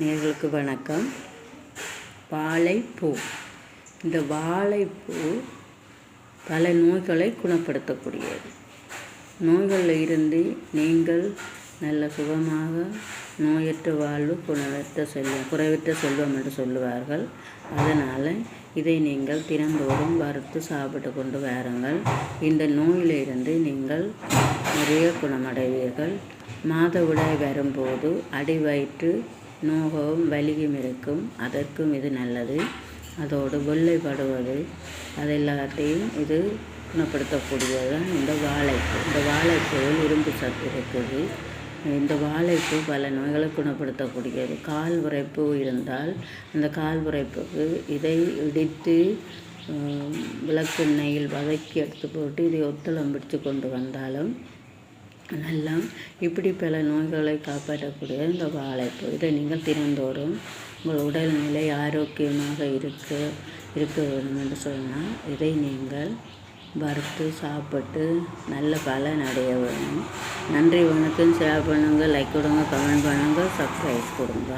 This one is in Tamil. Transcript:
நேர்களுக்கு வணக்கம். வாழைப்பூ. இந்த வாழைப்பூ பல நோய்களை குணப்படுத்தக்கூடியது. நோய்களில் இருந்து நீங்கள் நல்ல சுகமாக நோயற்ற வாழ்வு குணவற்ற செல்வம் குறைவற்ற செல்வம் என்று சொல்லுவார்கள். அதனால் இதை நீங்கள் தினந்தோறும் வறுத்து சாப்பிட்டு கொண்டு வாருங்கள். இந்த நோயிலிருந்து நீங்கள் நிறைய குணமடைவீர்கள். மாதவிடாய் வரும்போது அடி வயிற்று நோகவும் வலியும் இருக்கும். அதற்கும் இது நல்லது. அதோடு வெள்ளைப்படுவது அது எல்லாத்தையும் இது குணப்படுத்தக்கூடியது தான் இந்த வாழைப்பூ. இந்த வாழைப்பூவில் இரும்பு சத்து இருக்குது. இந்த வாழைப்பூ பல நோய்களை குணப்படுத்தக்கூடியது. கால் உரைப்பு இருந்தால் அந்த கால் உரைப்புக்கு இதை இடித்து விளக்கெண்ணெயில் வதக்கி எடுத்து போட்டு இதை ஒத்தளம் பிடிச்சு கொண்டு வந்தாலும் நல்லா இப்படி பல நோய்களை காப்பாற்றக்கூடிய இந்த வாழைப்பூ. இதை நீங்கள் தினந்தோறும் உங்கள் உடல்நிலை ஆரோக்கியமாக இருக்க இருக்க வேண்டும் என்று சொன்னால் இதை நீங்கள் வறுத்து சாப்பிட்டு நல்ல பலன் அடைய வேணும் நன்றி வணக்கம். ஷேர் பண்ணுங்கள் லைக் கொடுங்க கமெண்ட் பண்ணுங்கள் சப்ஸ்கிரைப் கொடுங்க.